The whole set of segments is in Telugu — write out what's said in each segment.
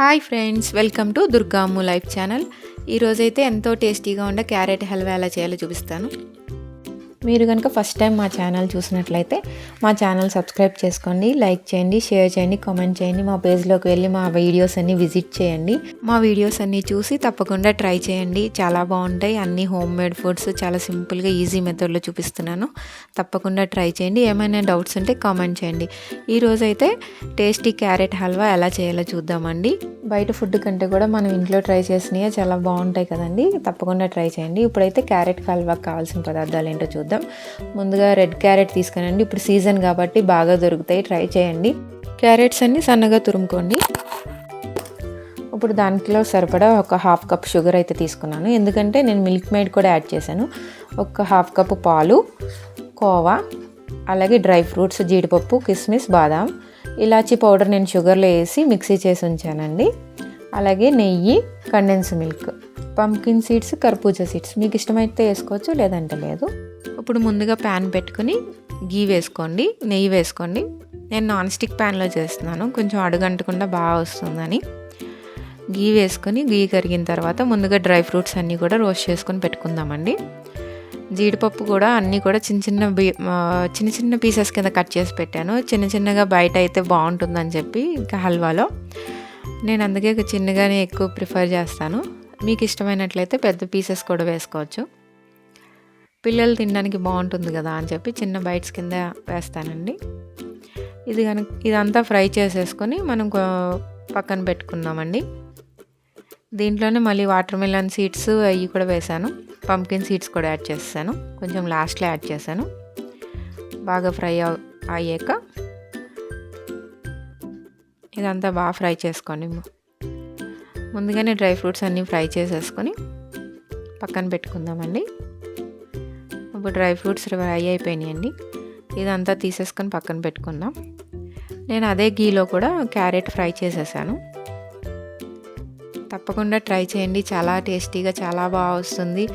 Hi friends welcome to Durgammu life channel. ఈరోజైతే ఎంతో టేస్టీగా ఉండే క్యారెట్ హల్వా ఎలా చేయాలో చూపిస్తాను. మీరు కనుక ఫస్ట్ టైం మా ఛానల్ చూసినట్లయితే మా ఛానల్ సబ్స్క్రైబ్ చేసుకోండి లైక్ చేయండి షేర్ చేయండి కామెంట్ చేయండి మా పేజ్లోకి వెళ్ళి మా వీడియోస్ అన్నీ విజిట్ చేయండి. మా వీడియోస్ అన్నీ చూసి తప్పకుండా ట్రై చేయండి. చాలా బాగుంటాయి. అన్ని హోమ్ మేడ్ ఫుడ్స్ చాలా సింపుల్గా ఈజీ మెథడ్లో చూపిస్తున్నాను. తప్పకుండా ట్రై చేయండి. ఏమైనా డౌట్స్ ఉంటే కామెంట్ చేయండి. ఈరోజు అయితే టేస్టీ క్యారెట్ హల్వా ఎలా చేయాలో చూద్దామండి. బయట ఫుడ్ కంటే కూడా మనం ఇంట్లో ట్రై చేసినవి చాలా బాగుంటాయి కదండి. తప్పకుండా ట్రై చేయండి. ఇప్పుడైతే క్యారెట్ హల్వాకి కావాల్సిన పదార్థాలు ఏంటో చూద్దాం. ముందుగా రెడ్ క్యారెట్ తీసుకునండి. ఇప్పుడు సీజన్ కాబట్టి బాగా దొరుకుతాయి. ట్రై చేయండి. క్యారెట్స్ అన్నీ సన్నగా తురుముకోండి. ఇప్పుడు దాంట్లో సరిపడా ఒక హాఫ్ కప్ షుగర్ అయితే తీసుకున్నాను. ఎందుకంటే నేను మిల్క్ మేడ్ కూడా యాడ్ చేశాను. ఒక హాఫ్ కప్ పాలు కోవా అలాగే డ్రై ఫ్రూట్స్ జీడిపప్పు కిస్మిస్ బాదాం ఇలాచీ పౌడర్ నేను షుగర్లో వేసి మిక్సీ చేసి ఉంచానండి. అలాగే నెయ్యి కండెన్స్ మిల్క్ పంకిన్ సీడ్స్ కర్పూజా సీడ్స్. మీకు ఇష్టమైతే వేసుకోవచ్చు లేదంటే లేదు. ఇప్పుడు ముందుగా ప్యాన్ పెట్టుకుని గీ వేసుకోండి నెయ్యి వేసుకోండి. నేను నాన్ స్టిక్ ప్యాన్లో చేస్తున్నాను కొంచెం అడుగంటకుండా బాగా వస్తుందని. గీ వేసుకొని గీ కరిగిన తర్వాత ముందుగా డ్రై ఫ్రూట్స్ అన్నీ కూడా రోస్ట్ చేసుకొని పెట్టుకుందామండి. జీడిపప్పు కూడా అన్నీ కూడా చిన్న చిన్న బీ చిన్న చిన్న పీసెస్ కింద కట్ చేసి పెట్టాను. చిన్న చిన్నగా బయట అయితే బాగుంటుందని చెప్పి ఇంకా హల్వాలో. నేను అందుకే చిన్నగానే ఎక్కువ ప్రిఫర్ చేస్తాను. మీకు ఇష్టమైనట్లయితే పెద్ద పీసెస్ కూడా వేసుకోవచ్చు. పిల్లలు తినడానికి బాగుంటుంది కదా అని చెప్పి చిన్న బైట్స్ కింద వేస్తానండి. ఇది కనుక ఇదంతా ఫ్రై చేసేసుకొని మనం పక్కన పెట్టుకుందామండి దీంట్లోనే మళ్ళీ వాటర్ మిలన్ సీడ్స్ అవి కూడా వేసాను. పంకిన్ సీడ్స్ కూడా యాడ్ చేస్తాను కొంచెం లాస్ట్లో యాడ్ చేశాను బాగా ఫ్రై అయ్యాక ఇదంతా బాగా ఫ్రై చేసుకోండి. ముందుగానే డ్రై ఫ్రూట్స్ అన్నీ ఫ్రై చేసేసుకొని పక్కన పెట్టుకుందామండి. ఇప్పుడు డ్రై ఫ్రూట్స్ ఫ్రై అయిపోయినాయండి. ఇదంతా తీసేసుకొని పక్కన పెట్టుకుందాం. నేను అదే గీలో కూడా క్యారెట్ ఫ్రై చేసేసాను. తప్పకుండా ట్రై చేయండి. చాలా టేస్టీగా చాలా బాగా వస్తుంది.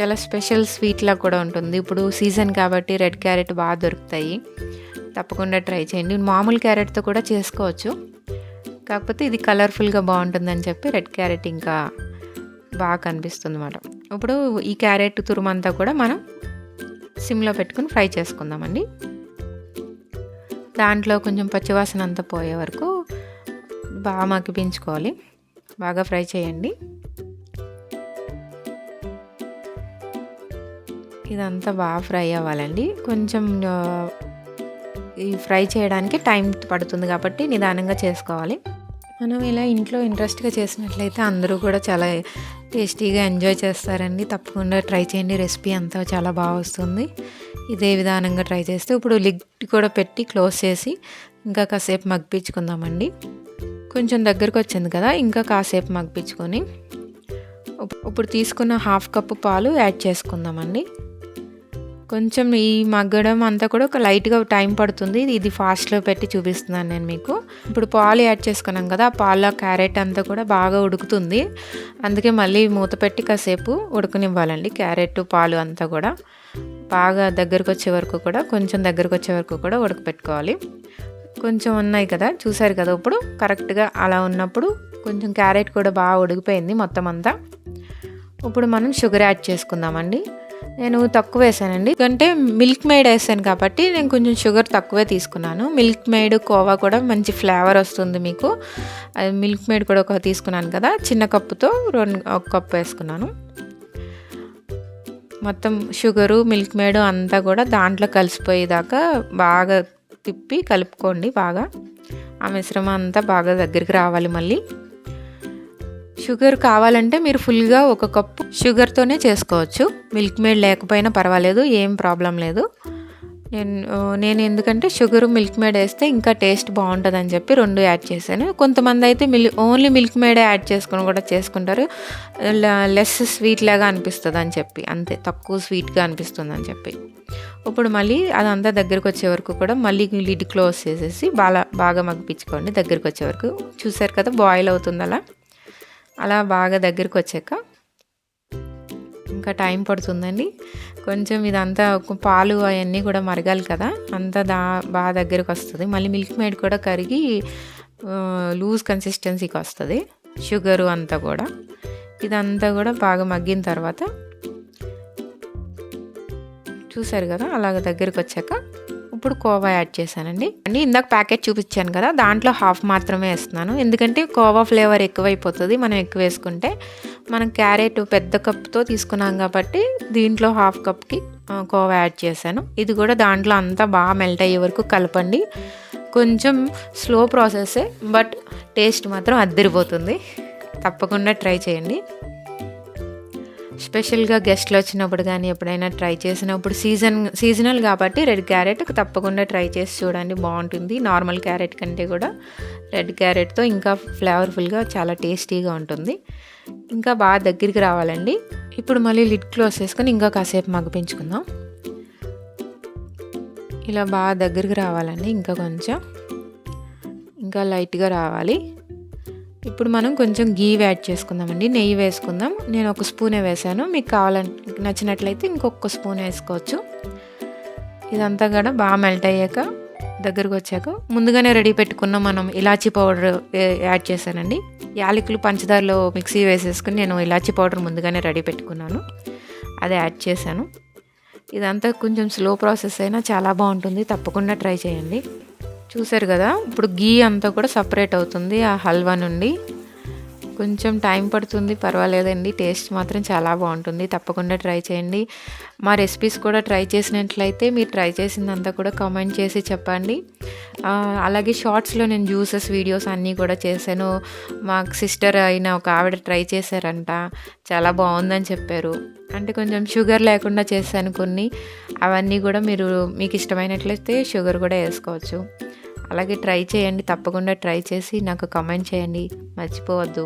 చాలా స్పెషల్ స్వీట్లా కూడా ఉంటుంది. ఇప్పుడు సీజన్ కాబట్టి రెడ్ క్యారెట్ బాగా దొరుకుతాయి. తప్పకుండా ట్రై చేయండి. మామూలు క్యారెట్తో కూడా చేసుకోవచ్చు. కాకపోతే ఇది కలర్ఫుల్గా బాగుంటుందని చెప్పి రెడ్ క్యారెట్ ఇంకా బాగా కనిపిస్తుంది అన్నమాట. ఇప్పుడు ఈ క్యారెట్ తురుమంతా కూడా మనం సిమ్లో పెట్టుకుని ఫ్రై చేసుకుందామండి. దాంట్లో కొంచెం పచ్చివాసన అంతా పోయే వరకు బాగా మగ్గిపించుకోవాలి. బాగా ఫ్రై చేయండి. ఇదంతా బాగా ఫ్రై అవ్వాలండి. కొంచెం ఈ ఫ్రై చేయడానికి టైం పడుతుంది కాబట్టి నిదానంగా చేసుకోవాలి. మనం ఇలా ఇంట్లో ఇంట్రెస్ట్గా చేసినట్లయితే అందరూ కూడా చాలా టేస్టీగా ఎంజాయ్ చేస్తారండి. తప్పకుండా ట్రై చేయండి. రెసిపీ అంతా చాలా బాగా వస్తుంది. ఇదే విధానంగా ట్రై చేస్తే ఇప్పుడు లిడ్ కూడా పెట్టి క్లోజ్ చేసి ఇంకా కాసేపు మగ్గించుకుందామండి. కొంచెం దగ్గరకు వచ్చింది కదా ఇంకా కాసేపు మగ్గించుకొని ఇప్పుడు తీసుకున్న హాఫ్ కప్పు పాలు యాడ్ చేసుకుందామండి. కొంచెం ఈ మగ్గడం అంతా కూడా ఒక లైట్గా టైం పడుతుంది. ఇది ఫాస్ట్లో పెట్టి చూపిస్తున్నాను నేను మీకు. ఇప్పుడు పాలు యాడ్ చేసుకున్నాం కదా ఆ పాల క్యారెట్ అంతా కూడా బాగా ఉడుకుతుంది. అందుకే మళ్ళీ మూత పెట్టి కాసేపు ఉడకనివ్వాలండి క్యారెట్ పాలు అంతా కూడా. బాగా దగ్గరకు వచ్చే వరకు కూడా కొంచెం దగ్గరకు వచ్చే వరకు కూడా ఉడకపెట్టుకోవాలి. కొంచెం ఉన్నాయి కదా చూసారు కదా ఇప్పుడు కరెక్ట్గా అలా ఉన్నప్పుడు కొంచెం క్యారెట్ కూడా బాగా ఉడికిపోయింది మొత్తం అంతా. ఇప్పుడు మనం షుగర్ యాడ్ చేసుకుందామండి. నేను తక్కువ వేసానండి. ఎందుకంటే మిల్క్ మేడ్ వేసాను కాబట్టి నేను కొంచెం షుగర్ తక్కువే తీసుకున్నాను. మిల్క్ మేడ్ కోవా కూడా మంచి ఫ్లేవర్ వస్తుంది మీకు. అది మిల్క్ మేడ్ కూడా ఒక తీసుకున్నాను కదా చిన్న కప్పుతో రెండు ఒక కప్పు వేసుకున్నాను. మొత్తం షుగరు మిల్క్ మేడ్ అంతా కూడా దాంట్లో కలిసిపోయేదాకా బాగా తిప్పి కలుపుకోండి బాగా. ఆ మిశ్రమం అంతా బాగా దగ్గరికి రావాలి మళ్ళీ. షుగర్ కావాలంటే మీరు ఫుల్గా ఒక కప్పు షుగర్తోనే చేసుకోవచ్చు. మిల్క్ మేడ్ లేకపోయినా పర్వాలేదు ఏం ప్రాబ్లం లేదు. నేను నేను ఎందుకంటే షుగర్ మిల్క్ మేడ్ వేస్తే ఇంకా టేస్ట్ బాగుంటుంది అని చెప్పి రెండు యాడ్ చేశాను. కొంతమంది అయితే మిల్ ఓన్లీ మిల్క్ మేడే యాడ్ చేసుకుని కూడా చేసుకుంటారు. లెస్ స్వీట్ లాగా అనిపిస్తుంది అని చెప్పి అంతే తక్కువ స్వీట్గా అనిపిస్తుంది అని చెప్పి. ఇప్పుడు మళ్ళీ అదంతా దగ్గరకు వచ్చే వరకు కూడా మళ్ళీ లిడ్ క్లోజ్ చేసేసి బాగా బాగా మగ్గిపించుకోండి దగ్గరికి వచ్చే వరకు. చూసారు కదా బాయిల్ అవుతుంది అలా అలా బాగా దగ్గరికి వచ్చాక ఇంకా టైం పడుతుందండి. కొంచెం ఇదంతా పాలు అవన్నీ కూడా మరగాలి కదా అంతా దా బాగా దగ్గరకు వస్తుంది మళ్ళీ మిల్క్ మేడ్ కూడా కరిగి లూజ్ కన్సిస్టెన్సీకి వస్తుంది షుగరు అంతా కూడా. ఇదంతా కూడా బాగా మగ్గిన తర్వాత చూసారు కదా అలాగ దగ్గరికి వచ్చాక ఇప్పుడు కోవా యాడ్ చేశానండి. అండి ఇందాక ప్యాకెట్ చూపించాను కదా దాంట్లో హాఫ్ మాత్రమే వేస్తున్నాను. ఎందుకంటే కోవా ఫ్లేవర్ ఎక్కువైపోతుంది మనం ఎక్కువ వేసుకుంటే. మనం క్యారెట్ పెద్ద కప్తో తీసుకున్నాం కాబట్టి దీంట్లో హాఫ్ కప్కి కోవా యాడ్ చేశాను. ఇది కూడా దాంట్లో అంతా బాగా మెల్ట్ అయ్యే వరకు కలపండి. కొంచెం స్లో ప్రాసెస్సే బట్ టేస్ట్ మాత్రం అద్దరిపోతుంది. తప్పకుండా ట్రై చేయండి. స్పెషల్గా గెస్ట్లు వచ్చినప్పుడు కానీ ఎప్పుడైనా ట్రై చేసినప్పుడు సీజన్ సీజనల్ కాబట్టి రెడ్ క్యారెట్ తప్పకుండా ట్రై చేసి చూడండి బాగుంటుంది. నార్మల్ క్యారెట్ కంటే కూడా రెడ్ క్యారెట్తో ఇంకా ఫ్లేవర్ఫుల్గా చాలా టేస్టీగా ఉంటుంది. ఇంకా బాగా దగ్గరికి రావాలండి. ఇప్పుడు మళ్ళీ లిడ్ క్లోజ్ చేసుకొని ఇంకా కాసేపు మగ్గిపించుకుందాం ఇలా బాగా దగ్గరికి రావాలండి ఇంకా కొంచెం. ఇంకా లైట్గా రావాలి. ఇప్పుడు మనం కొంచెం గీ యాడ్ చేసుకుందామండి. నెయ్యి వేసుకుందాం. నేను ఒక స్పూనే వేసాను మీకు కావాలని నచ్చినట్లయితే ఇంకొక స్పూన్ వేసుకోవచ్చు. ఇదంతా కూడా బాగా మెల్ట్ అయ్యాక దగ్గరకు వచ్చాక ముందుగానే రెడీ పెట్టుకున్న మనం ఇలాచీ పౌడర్ యాడ్ చేశానండి. యాలకులు పంచదారలో మిక్సీ వేసేసుకుని నేను ఇలాచీ పౌడర్ ముందుగానే రెడీ పెట్టుకున్నాను. అది యాడ్ చేశాను. ఇదంతా కొంచెం స్లో ప్రాసెస్ అయినా చాలా బాగుంటుంది. తప్పకుండా ట్రై చేయండి. చూసారు కదా ఇప్పుడు గీ అంతా కూడా సపరేట్ అవుతుంది ఆ హల్వా నుండి. కొంచెం టైం పడుతుంది పర్వాలేదండి టేస్ట్ మాత్రం చాలా బాగుంటుంది తప్పకుండా ట్రై చేయండి. మా రెసిపీస్ కూడా ట్రై చేసినట్లయితే మీరు ట్రై చేసిందంతా కూడా కామెంట్ చేసి చెప్పండి. అలాగే షార్ట్స్లో నేను జ్యూసెస్ వీడియోస్ అన్నీ కూడా చేశాను. మా సిస్టర్ అయిన ఒక ఆవిడ ట్రై చేశారంట చాలా బాగుందని చెప్పారు. అంటే కొంచెం షుగర్ లేకుండా చేశాను కొన్ని అవన్నీ కూడా మీరు మీకు ఇష్టమైనట్లయితే షుగర్ కూడా వేసుకోవచ్చు. అలాగే ట్రై చేయండి తప్పకుండా ట్రై చేసి నాకు కమెంట్ చేయండి. మర్చిపోవద్దు.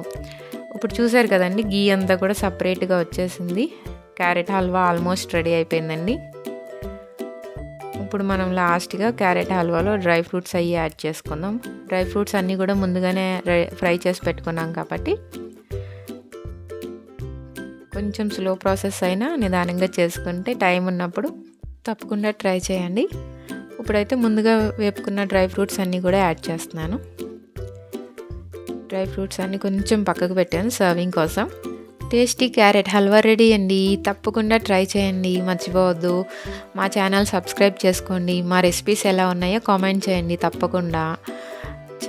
ఇప్పుడు చూసారు కదండి గీ అంతా కూడా సపరేట్గా వచ్చేసింది. క్యారెట్ హల్వా ఆల్మోస్ట్ రెడీ అయిపోయిందండి. ఇప్పుడు మనం లాస్ట్గా క్యారెట్ హల్వాలో డ్రై ఫ్రూట్స్ అవి యాడ్ చేసుకుందాం. డ్రై ఫ్రూట్స్ అన్నీ కూడా ముందుగానే ఫ్రై చేసి పెట్టుకున్నాం కాబట్టి. కొంచెం స్లో ప్రాసెస్ అయినా నిదానంగా చేసుకుంటే టైం ఉన్నప్పుడు తప్పకుండా ట్రై చేయండి. ఇప్పుడైతే ముందుగా వేపుకున్న డ్రై ఫ్రూట్స్ అన్నీ కూడా యాడ్ చేస్తున్నాను. డ్రై ఫ్రూట్స్ అన్నీ కొంచెం పక్కకు పెట్టాను సర్వింగ్ కోసం. టేస్టీ క్యారెట్ హల్వా రెడీ అండి. తప్పకుండా ట్రై చేయండి. మర్చిపోవద్దు. మా ఛానల్ సబ్స్క్రైబ్ చేసుకోండి. మా రెసిపీస్ ఎలా ఉన్నాయో కామెంట్ చేయండి తప్పకుండా.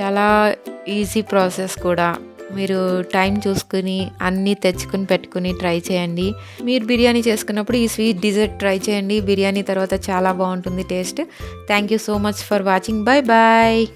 చాలా ఈజీ ప్రాసెస్ కూడా. మీరు టైం చూసుకుని అన్నీ తెచ్చుకుని పెట్టుకుని ట్రై చేయండి. మీరు బిర్యానీ చేసుకున్నప్పుడు ఈ స్వీట్ డిజర్ట్ ట్రై చేయండి. బిర్యానీ తర్వాత చాలా బాగుంటుంది taste. Thank you so much for watching bye bye